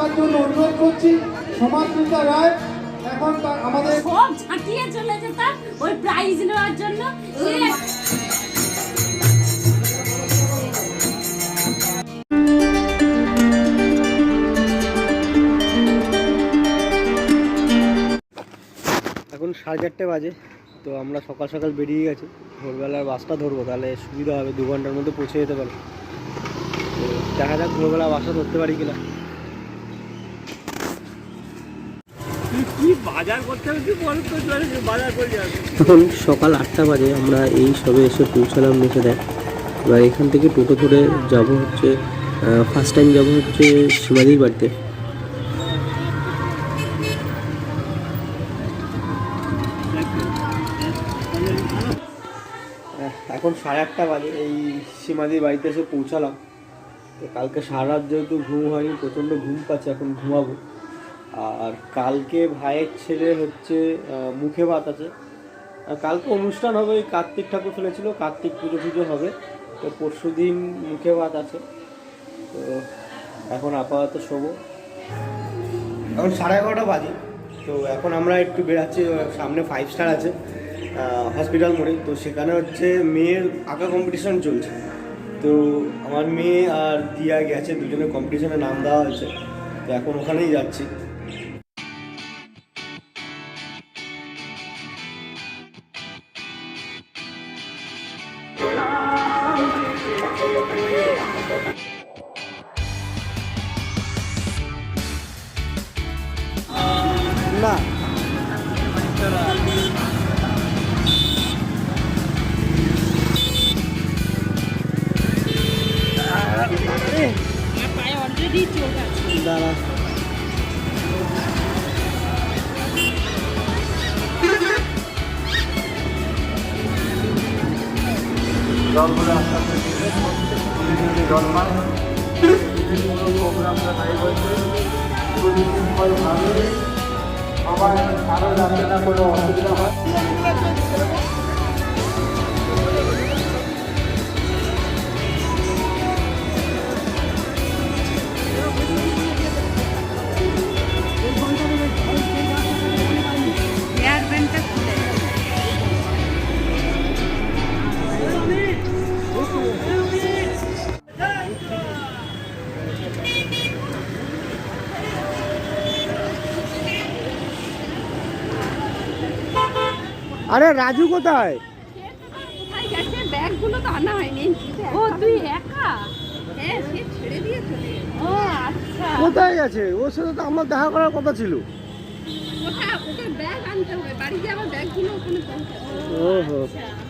আসার জন্য অনুরোধ করছি। সমাজপিতা রায় এখন আমাদের সব ঝাঁকিয়ে চলে যেতাম ওই প্রাইজ নেওয়ার জন্য। এখন সাড়ে চারটে বাজে তো আমরা সকাল সকাল বেরিয়ে গেছি। ভোরবেলার বাসটা ধরবো তাহলে সুবিধা হবে দু ঘণ্টার মধ্যে পৌঁছে যেতে পারব। তো দেখা যাক ভোরবেলা বাসটা ধরতে পারি কিনা। এখন সকাল আটটা বাজে আমরা এই সবে এসে পৌঁছালাম মেসে দেয় এবার এখান থেকে টোটো ধরে যাব হচ্ছে ফার্স্ট টাইম যাব হচ্ছে সীমাদির বাড়িতে। এখন সাড়ে আটটা বাজে, এই সীমাদির বাড়িতে এসে পৌঁছালাম। তো কালকে সারা রাত যেহেতু ঘুম হয়নি, প্রচণ্ড ঘুম পাচ্ছে, এখন ঘুমাবো। আর কালকে ভাইয়ের ছেলে হচ্ছে মুখে ভাত আছে। আর কালকে অনুষ্ঠান হবে, ওই কার্তিক ঠাকুর ফেলেছিল, কার্তিক পুজো পুজো হবে। তো পরশু দিন মুখে ভাত আছে। তো এখন আপাতত শোবো। এখন সাড়ে এগারোটা বাজে। তো এখন আমরা একটু বেরাচ্ছি সামনে ফাইভ স্টার আছে হসপিটাল মোড়ে। তো সেখানে হচ্ছে মেয়ের আঁকা কম্পিটিশন চলছে। তো আমার মেয়ে আর দিয়া গেছে দুজনে কম্পিটিশনে নাম দেওয়া হয়েছে। তো এখন ওখানেই যাচ্ছি। অলরেডি চোখ আছে দাঁড়া। জলগুলো আস্তে আস্তে ধীরে ধীরে জল প্রোগ্রামটা হয়েছে সবাই কারও যাতে না কোনো অসুবিধা হয়। আরে রাজু কোথায়? কোথায় গেছে? ব্যাগগুলো তো আনা হয়নি। ও তুই একা? হ্যাঁ সে ছেড়ে দিয়ে চলে ও আচ্ছা। কোথায় গেছে? ওর সাথে তো আমার দেখা করার কথা ছিল। ওকে ব্যাগ আনতে হবে। বাড়ি গিয়ে ব্যাগগুলো ওখানে পৌঁছাতে হবে।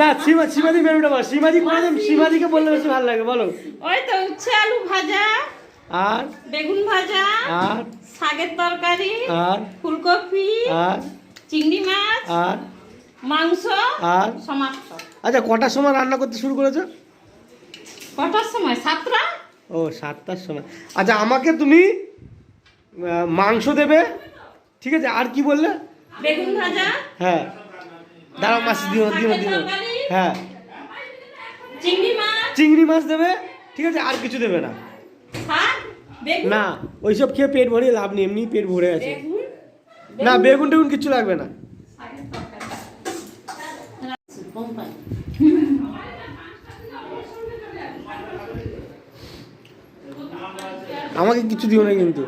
না সীমা সীমাদি মেনুটা বল সীমাদি কোনোদিন সীমাদিকে বললে বেশি ভালো লাগে বলো। ওই তো উচ্ছে আলু ভাজা আর? বেগুন ভাজা আর? শাকের তরকারি আর? ফুলকপি আর? চিংড়ি মাছ আর? মাংস আর? সমাপ্ত। আচ্ছা কটার সময় রান্না করতে শুরু করেছ? কটার সময়? সাতটা? ও সাতটার সময়। আচ্ছা আমাকে তুমি মাংস দেবে ঠিক আছে? আর কি বললে? বেগুন ভাজা হ্যাঁ। দাঁড়াও মাছ দিও দিও দিও। হ্যাঁ। চিংড়ি মাছ। চিংড়ি মাছ দেবে? ঠিক আছে আর কিছু দেবে না। না ওইসব খেয়ে পেট ভরিয়ে লাভ নেই এমনি পেট ভরে আছে। না বেগুন। টেগুন কিছু লাগবে না। আমাকে কিছু দিও না কিন্তু।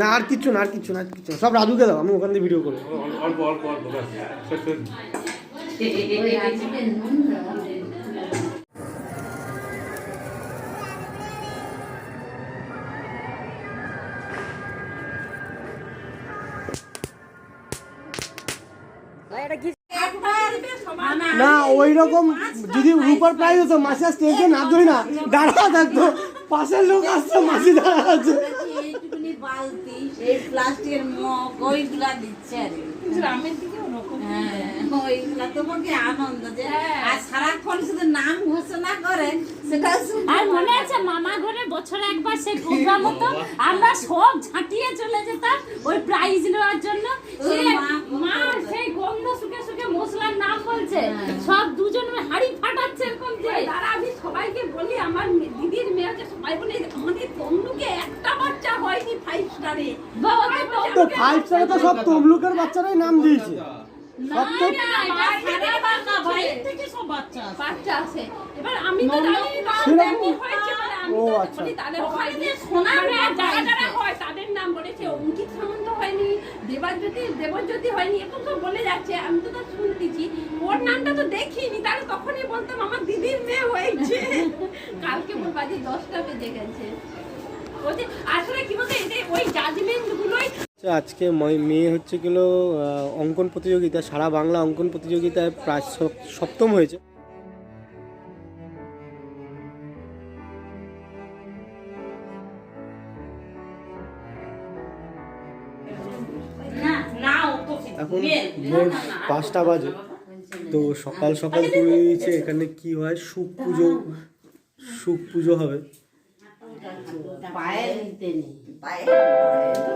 না আর কিচ্ছু না আর কিচ্ছু না আর কিচ্ছু না। সব রাজুকে দাও আমি ওখান থেকে ভিডিও করব। অল্প অল্প অল্প ব্যাস শেষ করে দিন। না ওই রকম যদি রূপার প্রাইজ হতো মাসি স্টেজে না ধরি না দাঁড়া থাকতো পাশের লোক আসছে মাসি দাঁড়া আছে। এইটুকুনি বালতি এই প্লাস্টিকের মগ ওইগুলা দিচ্ছে আর। গ্রামের দিকে হ্যাঁ, ওইগুলা আনন্দ যে আর সারাক্ষণ শুধু নাম ঘোষণা করে সেটা আর মনে আছে মামা ঘরে বছরে একবার সেই প্রোগ্রাম হতো? আমরা সব ঝাঁটিয়ে চলে যেতাম ওই প্রাইজ নেওয়ার জন্য। মা সেই গন্ধ শুকে শুকে মশলার নাম বলছে। সব দুজন হাড়ি ফাটাচ্ছে এরকম যে। তারা আমি সবাইকে বলি আমার দিদির মেয়েকে সবাই বলে আমাদের তমলুকে একটা বাচ্চা হয়নি ফাইভ স্টারে বাবা তো তো ফাইভ স্টারে তো সব তমলুকের বাচ্চারাই নাম দিয়েছে। সব তো বাংলা দেবাজ্যোতি দেবজ্যোতি হয়নি যাচ্ছে। আমি তো তার শুনতেছি ওর নামটা তো দেখিনি তাহলে তখনই বলতাম আমার দিদির মেয়ে হয়েছে। কালকে দশটা বেজে গেছে। ওদের আসলে কি বলতে এই যে ওই জাজমেন্ট গুলোই আজকে মই- মেয়ে হচ্ছে কিলো অঙ্কন প্রতিযোগিতা সারা বাংলা অঙ্কন প্রতিযোগিতায় প্রায় সপ- সপ্তম হয়েছে। এখন ভোর পাঁচটা বাজে। তো সকাল সকাল তুলে দিয়েছে এখানে কি হয়? সুখ পুজো সুখ পুজো হবে। পায়ে দিতে নেই।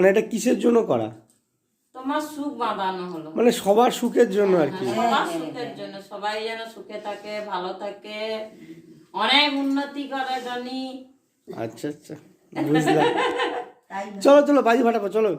মানে এটা কিসের জন্য করা? তোমার সুখ বাঁধানো হলো। মানে সবার সুখের জন্য আর কি। সবার সুখের জন্য। সবাই যেন সুখে থাকে ভালো থাকে। অনেক উন্নতি করে জানি আচ্ছা আচ্ছা বুঝলাম। চলো চলো বাজি ফাটাবো চলো।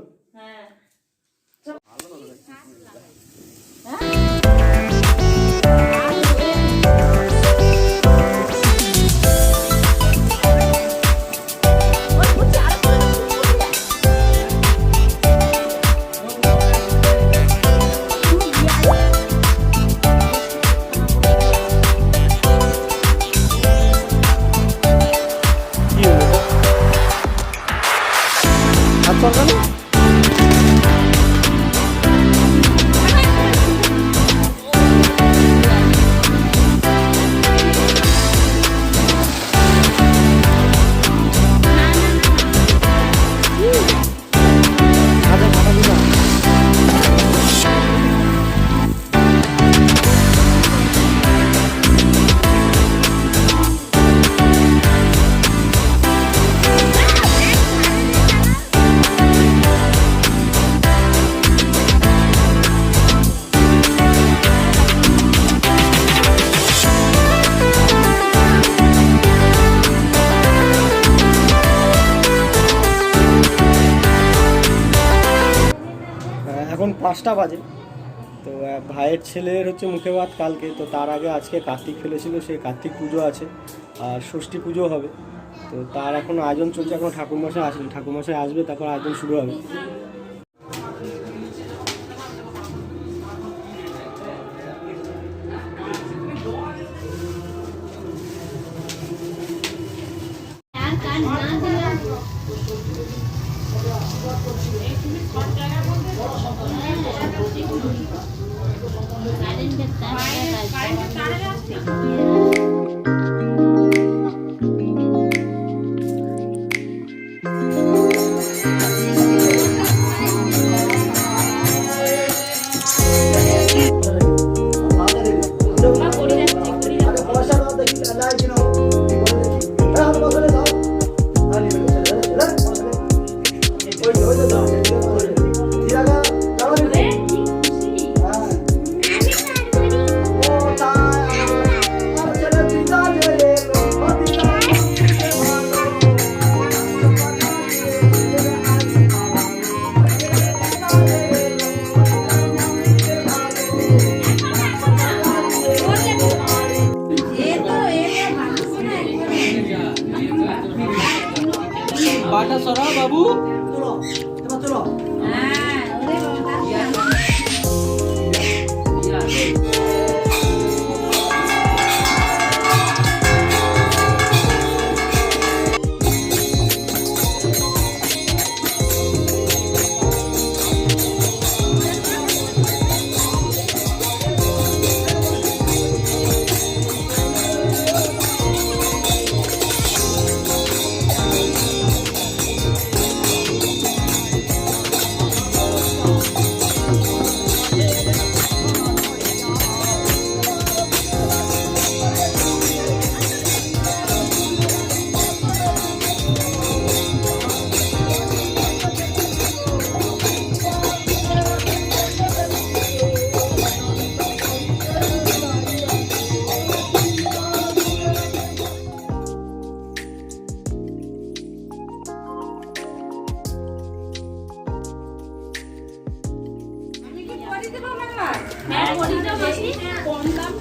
পাঁচটা বাজে। তো ভাইয়ের ছেলের হচ্ছে মুখে ভাত কালকে। তো তার আগে আজকে কার্তিক ফেলেছিল সেই কার্তিক পুজো আছে, আর ষষ্ঠী পুজো হবে। তো তার এখন আয়োজন চলছে, এখন ঠাকুরমশাই ঠাকুর ঠাকুরমশাই আসবে, তারপর আয়োজন শুরু হবে।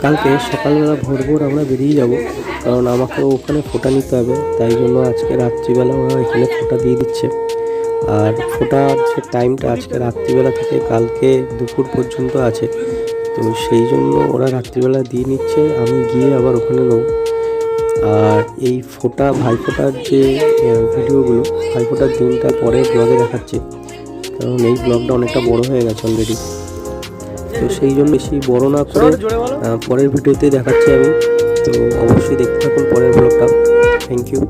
কালকে সকালবেলা ভোর ভোর আমরা বেরিয়ে যাব, কারণ আমাকে ওখানে ফোটা নিতে হবে, তাই জন্য আজকে রাত্রিবেলা ওরা এখানে ফোটা দিয়ে দিচ্ছে। আর ফোটার যে টাইমটা আজকে রাত্রিবেলা থেকে কালকে দুপুর পর্যন্ত আছে, তো সেই জন্য ওরা রাত্রিবেলা দিয়ে নিচ্ছে, আমি গিয়ে আবার ওখানে নেব। আর এই ফোটা ভাইফোঁটার যে ভিডিওগুলো ভাইফোঁটার দিনটা পরে ব্লগে দেখাচ্ছি, কারণ এই ব্লগটা অনেকটা বড় হয়ে গেছে অলরেডি তো সেই জন্য বেশি বড় না করে পরের ভিডিওতে দেখাচ্ছি আমি। তো অবশ্যই দেখতে থাকুন পরের ব্লগটা থ্যাংক ইউ